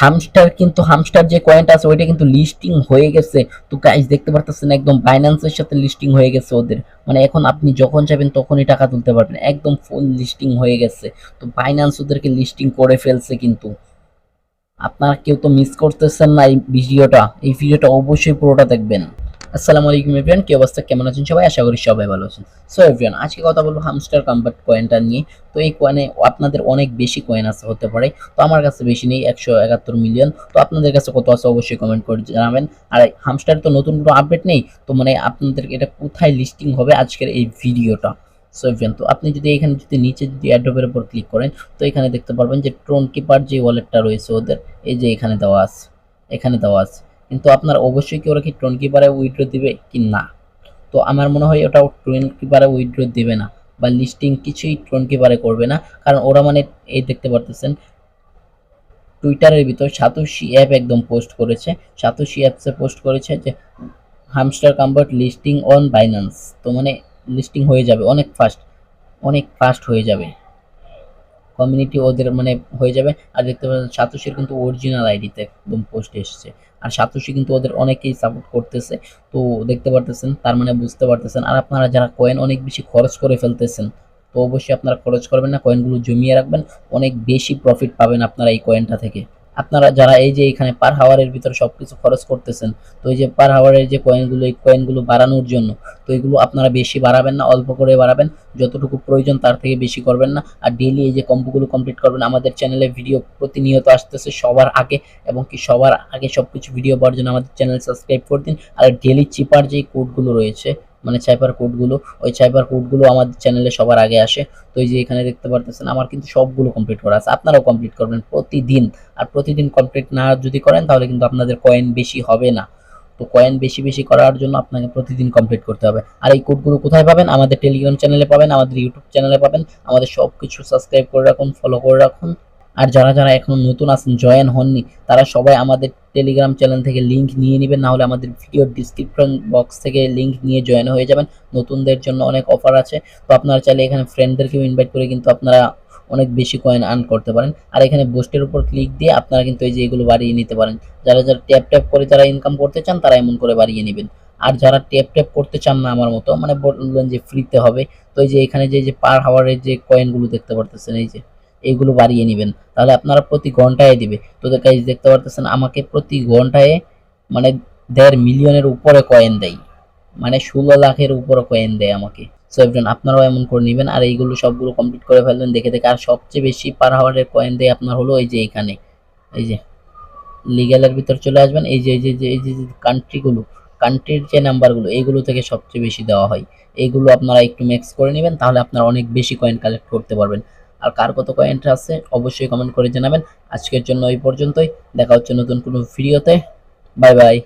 Hamster কিন্তু hamster যে কয়েনটা আছে, ওইটা কিন্তু লিস্টিং হয়ে গেছে। তো গাইজ দেখতে পারতেছেন একদম বাইন্যান্সের সাথে লিস্টিং হয়ে গেছে ওদের। মানে এখন আপনি যখন চাইবেন তখনই টাকা তুলতে পারবেন। একদম ফুল লিস্টিং হয়ে গেছে। তো বাইন্যান্স ওদেরকে লিস্টিং করে ফেলছে কিন্তু। আপনারা কেউ তো মিস করতেছেন না এই ভিডিওটা এই ভিডিওটা অবশ্যই পুরোটা দেখবেন। আসসালামু আলাইকুম এভরিওয়ান কি অবস্থা? কেমন আছেন সবাই? আশা করি সবাই ভালো আছেন। সো এভরিওয়ান আজকে কথা বলব হামস্টার কম্বাট কয়েনটা নিয়ে। তো এই কয়েনে আপনাদের অনেক বেশি কয়েন আছে হতে পারে। তো আমার কাছে বেশি নেই, একশো একাত্তর মিলিয়ন তো আপনাদের কাছে কত আছে অবশ্যই কমেন্ট করে জানাবেন। আর হামস্টার তো নতুন কোনো আপডেট নেই, তো মানে আপনাদের এটা কোথায় লিস্টিং হবে আজকের এই ভিডিওটা সো এভরিওয়ান তো আপনি যদি এখানে যদি নিচে যদি অ্যাড্রপের উপর ক্লিক করেন, তো এখানে দেখতে পারবেন যে ট্রোন কিপার যে ওয়ালেটটা রয়েছে ওদের, এই যে এখানে দেওয়া আছে, এখানে দেওয়া আছে। কিন্তু আপনার অবশ্যই কি ওরা কি টোন কিপারে উইথড্র দিবে কি না? তো আমার মনে হয় ওটা টোন কিপারে উইথড্র দিবে না বা লিস্টিং কিছুই টোন কিপারে করবে না। কারণ ওরা মানে এই দেখতে পারতেছেন টুইটারের ভিতর সাতোশি অ্যাপ একদম পোস্ট করেছে। সাতোশি অ্যাপসে পোস্ট করেছে যে Hamster Kombat listing on Binance তো মানে লিস্টিং হয়ে যাবে, অনেক ফাস্ট অনেক ফাস্ট হয়ে যাবে। কমিউনিটি ওদের মানে হয়ে যাবে। আর দেখতে পাচ্ছেন সাতোশির কিন্তু অরিজিনাল আইডিতে একদম পোস্ট এসেছে। আর সাতোশি কিন্তু ওদের অনেকেই সাপোর্ট করতেছে। তো দেখতে পারতেছেন, তার মানে বুঝতে পারতেছেন। আর আপনারা যারা কয়েন অনেক বেশি খরচ করে ফেলতেছেন, তো অবশ্যই আপনারা খরচ করবেন না। কয়েনগুলো জমিয়ে রাখবেন। অনেক বেশি প্রফিট পাবেন আপনারা এই কয়েনটা থেকে। আপনারা যারা এই যে এখানে পার হাওয়ারের ভিতরে সব কিছু খরচ করতেছেন, তো এই যে পার হাওয়ারের যে কয়েনগুলো এই কয়েনগুলো বাড়ানোর জন্য, তো এগুলো আপনারা বেশি বাড়াবেন না, অল্প করে বাড়াবেন। যতটুকু প্রয়োজন তার থেকে বেশি করবেন না। আর ডেইলি এই যে কম্পোগুলো কমপ্লিট করবেন, আমাদের চ্যানেলে ভিডিও প্রতিনিয়ত আসতেছে সবার আগে, এবং কি সবার আগে সব কিছু ভিডিও পাওয়ার জন্য আমাদের চ্যানেল সাবস্ক্রাইব করে দিন। আর ডেলি চিপার যে কোডগুলো রয়েছে মানে চাইপার কোডগুলো ওই চাইপার কোডগুলো আমাদের চ্যানেলে সবার আগে আসে। তো এই যে এখানে দেখতে পারতেছেন, আমার কিন্তু সবগুলো কমপ্লিট করা আছে। আপনারাও কমপ্লিট করবেন প্রতিদিন। আর প্রতিদিন কমপ্লিট না যদি করেন, তাহলে কিন্তু আপনাদের কয়েন বেশি হবে না। তো কয়েন বেশি বেশি করার জন্য আপনাকে প্রতিদিন কমপ্লিট করতে হবে। আর এই কোডগুলো কোথায় পাবেন? আমাদের টেলিগ্রাম চ্যানেলে পাবেন, আমাদের ইউটিউব চ্যানেলে পাবেন। আমাদের সব কিছু সাবস্ক্রাইব করে রাখুন ফলো করে রাখুন। আর যারা যারা এখন নতুন আছেন জয়েন হননি, তারা সবাই আমাদের টেলিগ্রাম চ্যানেল থেকে লিংক নিয়ে নেবেন না হলে আমাদের ভিডিও ডিসক্রিপশন বক্স থেকে লিংক নিয়ে জয়েন হয়ে যাবেন। নতুনদের জন্য অনেক অফার আছে। তো আপনারা চাইলে এখানে ফ্রেন্ডদেরকেও ইনভাইট করে কিন্তু আপনারা অনেক বেশি কয়েন আর্ন করতে পারেন। আর এখানে বোস্টের উপর ক্লিক দিয়ে আপনারা কিন্তু এই যে এগুলো বাড়িয়ে নিতে পারেন। যারা যারা ট্যাপ ট্যাপ করে যারা ইনকাম করতে চান, তারা এমন করে বাড়িয়ে নেবেন। আর যারা ট্যাপ ট্যাপ করতে চান না আমার মতো মানে বললেন যে ফ্রিতে হবে। তো এই যে এখানে যে যে পার হাওয়ারের যে কয়েনগুলো দেখতে পারতেছেন, এই যে। এইগুলো বাড়িয়ে নেবেন। তাহলে আপনারা প্রতি ঘন্টায় দিবে। তো গাইজ দেখতে পারতেছেন, আমাকে প্রতি ঘন্টায় মানে দেড় মিলিয়নের উপরে কয়েন দেয়। মানে ষোলো লাখের উপরে কয়েন দেয় আমাকে। সো এভরিওয়ান আপনারাও এমন করে নেবেন। আর এইগুলো সবগুলো কমপ্লিট করে ফেলবেন। দেখে দেখে আর সবচেয়ে বেশি পার হাওয়ারের কয়েন দেয় আপনার হলো এই যে এখানে। এই যে লিগ্যালের ভিতর চলে আসবেন। এই যে এই যে এই যে কান্ট্রিগুলো কান্ট্রির যে নাম্বারগুলো এইগুলো থেকে সবচেয়ে বেশি দেওয়া হয়। এইগুলো আপনারা একটু মিক্স করে নেবেন। তাহলে আপনারা অনেক বেশি কয়েন কালেক্ট করতে পারবেন। আর কার কত কয়েন্ট আছে, অবশ্যই কমেন্ট করে জানাবেন। আজকের জন্য এই পর্যন্তই। দেখা হচ্ছে নতুন কোনো ভিডিওতে বাই বাই